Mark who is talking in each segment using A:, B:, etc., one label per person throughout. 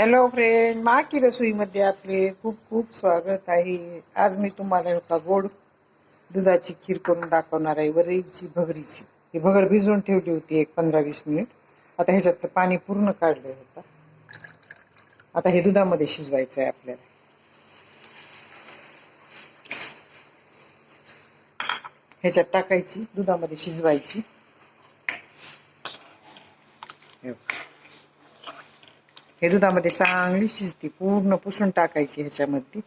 A: Hello friend माकी रसोईमध्ये आपले खूप खूप स्वागत आहे. आज मी तुम्हाला एका गोड दुधाची खीर करून दाखवणार आहे वरीची भगरीची. ही भगर भिजवून ठेवली होती एक पंधरा वीस मिनिट. आता ह्याच्यात तर पाणी पूर्ण काढलं होतं आता हे दुधामध्ये शिजवायचं आहे आपल्याला. ह्याच्यात टाकायची दुधामध्ये शिजवायची हे बघ. हे दुधामध्ये चांगली शिजती पूर्ण पुसून टाकायची ह्याच्यामध्ये.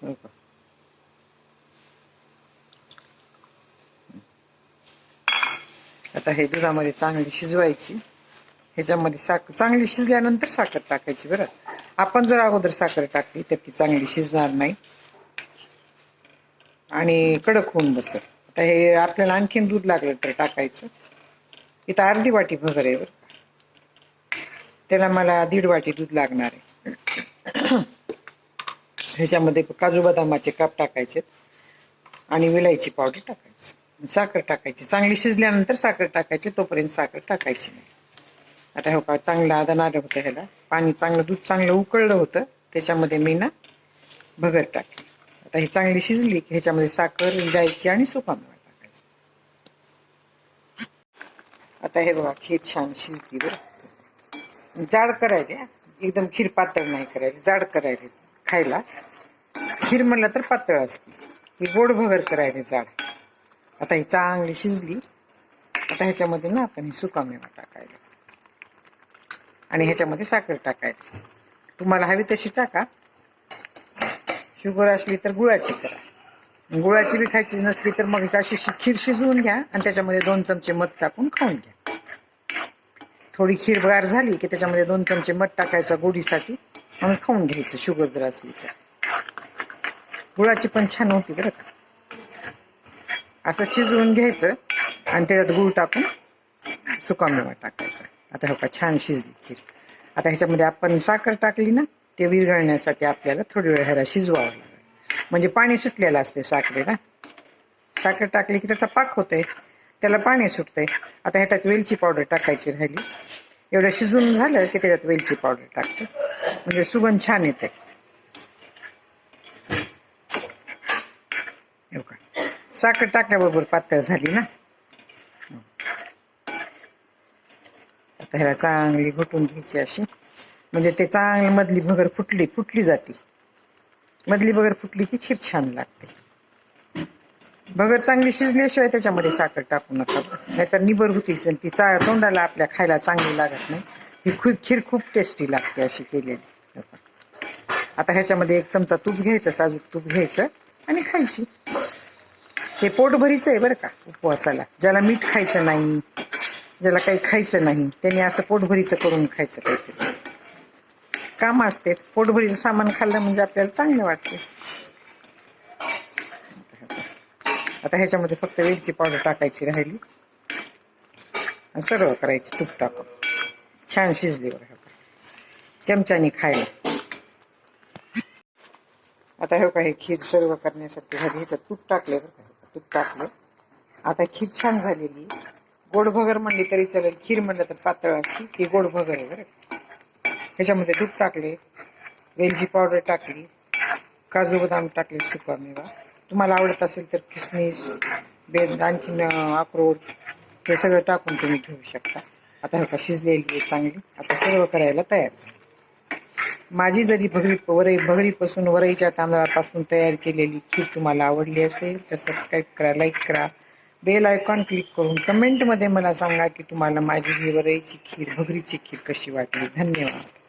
A: हो का? आता हे दुधामध्ये चांगली शिजवायची. ह्याच्यामध्ये साखर चांगली शिजल्यानंतर साखर टाकायची बरं. आपण जर अगोदर साखर टाकली तर ती चांगली शिजणार नाही. आणि कडक होऊन बसत आता हे आपल्याला आणखीन दूध लागलं तर टाकायचं. इथं अर्धी वाटी भगर आहे त्याला मला दीड वाटी दूध लागणार आहे. ह्याच्यामध्ये काजू बदामाचे काप टाकायचे आणि विलायची पावडर टाकायची. साखर टाकायची. चांगली शिजल्यानंतर साखर टाकायची तोपर्यंत साखर टाकायची नाही. आता हो का चांगलं आदन आलं होतं ह्याला. पाणी चांगलं दूध चांगलं उकळलं होतं. त्याच्यामध्ये मी ना भगर टाकली. आता ही चांगली शिजली की ह्याच्यामध्ये साखर विलायची आणि सुका मेवा टाकायचा आता हे बघा खीर छान शिजली बरं. जाड करायला एकदम खीर पातळ नाही करायला जाड करायले खायला. खीर म्हणलं तर पातळ असते. ही गोड भगर करायला जाड. आता ही चांगली शिजली. आता ह्याच्यामध्ये ना आपण ही सुका मेवा टाकायला. आणि ह्याच्यामध्ये साखर टाकायची तुम्हाला हवी तशी टाका. शुगर असली तर गुळाची करा. गुळाची बी खायची नसली तर मग अशी खीर शिजवून घ्या आणि त्याच्यामध्ये दोन चमचे मध टाकून खाऊन घ्या. थोडी खीर झाली की त्याच्यामध्ये दोन चमचे मध टाकायचा गोडीसाठी. म्हणून खाऊन घ्यायचं शुगर जर असली तर. गुळाची पण छान होती बरं का. असं शिजवून घ्यायचं आणि त्याच्यात गुळ टाकून सुकामेवा टाकायचा. आता हो का छान शिजली खीर. आता ह्याच्यामध्ये आपण साखर टाकली ना ते विरघळण्यासाठी आपल्याला थोडी वेळ ह्याला शिजवावं लागेल. म्हणजे पाणी सुटलेलं असते साखरेला. साखर टाकली की त्याचा पाक होतंय. त्याला पाणी सुटतंय. आता ह्याच्यात वेलची पावडर टाकायची राहिली. एवढं शिजून झालं की त्याच्यात वेलची पावडर टाकते. म्हणजे सुगंध छान येते. का? साखर टाकल्याबरोबर पातळ झाली ना? आता ह्याला चांगली घुटून घ्यायची अशी. म्हणजे ते चांगली मधली भगर फुटली फुटली जाते. मधली भगर फुटली की खीर छान लागते. भगर चांगली शिजल्याशिवाय त्याच्यामध्ये साखर टाकू नका. नाहीतर निबर होती ती चा तोंडाला आपल्या खायला चांगली लागत नाही. ही खूप खीर खूप टेस्टी लागते अशी केलेली. आता ह्याच्यामध्ये एक चमचा तूप घ्यायचं साजूक तूप घ्यायचं आणि खायची. हे पोटभरीचं आहे बरं का उपवासाला. ज्याला मीठ खायचं नाही ज्याला काही खायचं नाही त्यांनी असं पोटभरीचं करून खायचं काहीतरी. काम असते. पोटभरीचं सामान खाल्लं म्हणजे आपल्याला चांगलं वाटते. आता ह्याच्यामध्ये फक्त वेलची पावडर टाकायची राहिली. आणि सर्व करायची तूप टाकून. छान शिजली बरं चमच्याने खायला. आता हे का खीर सर्व करण्यासाठी झाली ह्याच्यात तूप टाकले बरं का. तूप टाकलं आता खीर छान झालेली. गोड भगर म्हणली तरी चालेल. खीर म्हणलं तर पातळ असते ती गोड भगर आहे बरं ह्याच्यामध्ये दूध टाकले वेलची पावडर टाकली. काजू बदाम टाकले सुका मेवा तुम्हाला आवडत असेल तर किसमिस बेद आणखीन अक्रोड हे सगळं टाकून तुम्ही घेऊ शकता. आता हका शिजलेली आहे चांगली. आता सर्व करायला तयार माझी जरी भगरी वरई भगरीपासून वरईच्या तांदळापासून तयार केलेली खीर तुम्हाला आवडली असेल तर सबस्क्राईब करा लाईक करा. बेल आयकॉन क्लिक करून कमेंटमध्ये मला सांगा की तुम्हाला माझी ही वरईची खीर भगरीची खीर कशी वाटली. धन्यवाद.